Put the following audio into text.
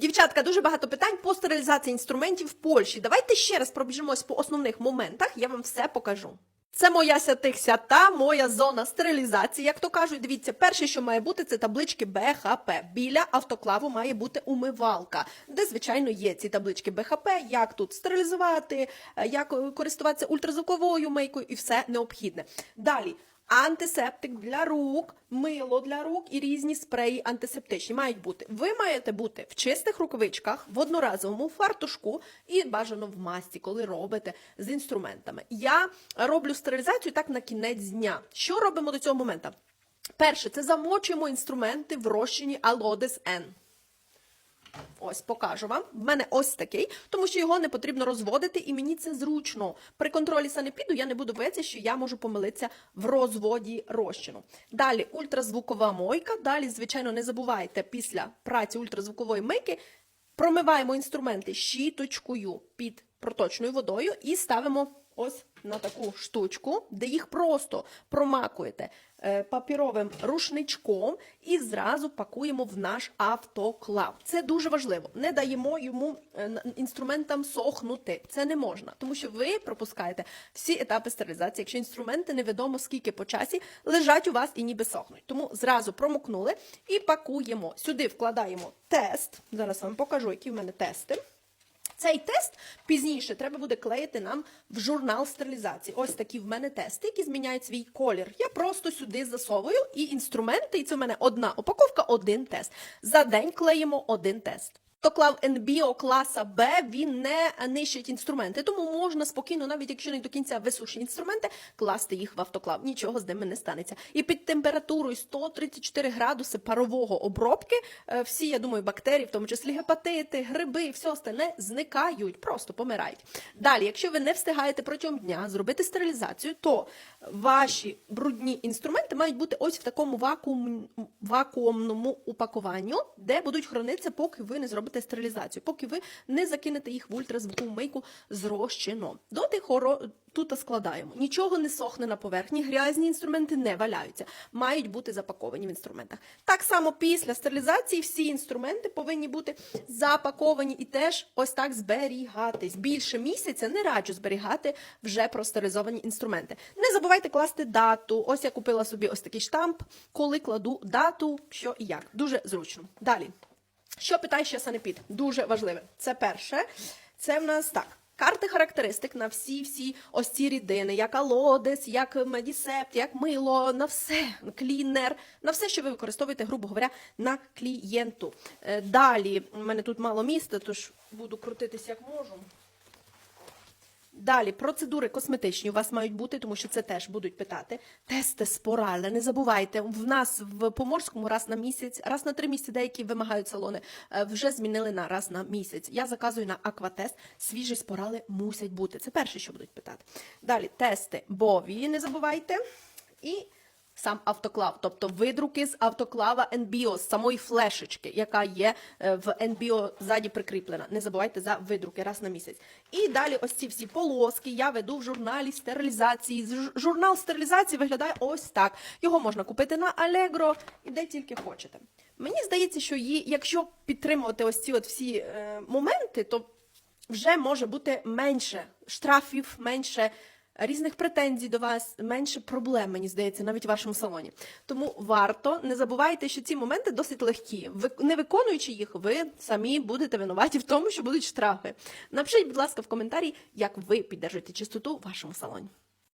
Дівчатка, дуже багато питань по стерилізації інструментів в Польщі. Давайте ще раз пробіжимось по основних моментах, я вам все покажу. Це моя святих свята, моя зона стерилізації. Як то кажуть, дивіться, перше, що має бути, це таблички БХП. Біля автоклаву має бути умивалка, де, звичайно, є ці таблички БХП, як тут стерилізувати, е, як е, користуватися ультразвуковою мийкою і все необхідне. Далі. Антисептик для рук, мило для рук і різні спреї антисептичні мають бути. Ви маєте бути в чистих рукавичках, в одноразовому фартушку і бажано в масці, коли робите з інструментами. Я роблю стерилізацію так на кінець дня. Що робимо до цього моменту? Перше, це замочуємо інструменти в розчині Алодес N. Ось покажу вам. В мене ось такий, тому що його не потрібно розводити, і мені це зручно. При контролі санепіду я не буду боятися, що я можу помилитися в розводі розчину. Далі ультразвукова мойка. Далі, звичайно, не забувайте після праці ультразвукової мийки промиваємо інструменти щіточкою під проточною водою і ставимо ось на таку штучку, де їх просто промакуєте е, папіровим рушничком і зразу пакуємо в наш автоклав. Це дуже важливо. Не даємо йому е, інструментам сохнути. Це не можна, тому що ви пропускаєте всі етапи стерилізації, якщо інструменти невідомо скільки по часі лежать у вас і ніби сохнуть. Тому зразу промокнули і пакуємо. Сюди вкладаємо тест. Зараз вам покажу, які в мене тести. Цей тест пізніше треба буде клеїти нам в журнал стерилізації. Ось такі в мене тести, які зміняють свій колір. Я просто сюди засовую і інструменти, і це в мене одна упаковка, один тест. За день клеїмо один тест. Токлав NBO класа Б він не нищить інструменти, тому можна спокійно, навіть якщо не до кінця висушені інструменти, класти їх в автоклав. Нічого з ними не станеться. І під температурою 134 градуси парового обробки е, всі, я думаю, бактерії, в тому числі гепатити, гриби і все остальне зникають, просто помирають. Далі, якщо ви не встигаєте протягом дня зробити стерилізацію, то ваші брудні інструменти мають бути ось в такому вакуум, вакуумному упакуванню, де будуть хранитися, поки ви не зробите стерилізацію, поки ви не закинете їх в ультразвукову мийку з розчином. До тих оро... тут складаємо. Нічого не сохне на поверхні, грязні інструменти не валяються, мають бути запаковані в інструментах. Так само після стерилізації всі інструменти повинні бути запаковані і теж ось так зберігатись. Більше місяця не раджу зберігати вже простерилізовані інструменти. Не забувайте класти дату. Ось я купила собі ось такий штамп, коли кладу дату, що і як. Дуже зручно. Далі. Що питає ще санепід? Дуже важливе. Це перше. Це в нас так. Карти характеристик на всі всі ось ці рідини, як алодес, як медісепт, як мило, на все, клінер, на все, що ви використовуєте, грубо говоря, на клієнту. Е, Далі, у мене тут мало місця, тож буду крутитись як можу. Далі, процедури косметичні у вас мають бути, тому що це теж будуть питати. Тести споральне, не забувайте. В нас в Поморському раз на місяць, раз на три місяці деякі вимагають салони, е, вже змінили на раз на місяць. Я заказую на акватест. Свіжі спорали мусять бути. Це перше, що будуть питати. Далі тести бові, не забувайте. І сам автоклав, тобто видруки з автоклава NBO, з самої флешечки, яка є е, в NBO ззаді прикріплена. Не забувайте за видруки раз на місяць. І далі ось ці всі полоски я веду в журналі стерилізації. Журнал стерилізації виглядає ось так. Його можна купити на Allegro і де тільки хочете. Мені здається, що її, якщо підтримувати ось ці от всі е, моменти, то вже може бути менше штрафів, менше різних претензій до вас, менше проблем, мені здається, навіть в вашому салоні. Тому варто не забувайте, що ці моменти досить легкі. Ви не виконуючи їх, ви самі будете винуваті в тому, що будуть штрафи. Напишіть, будь ласка, в коментарі, як ви піддержуєте чистоту в вашому салоні.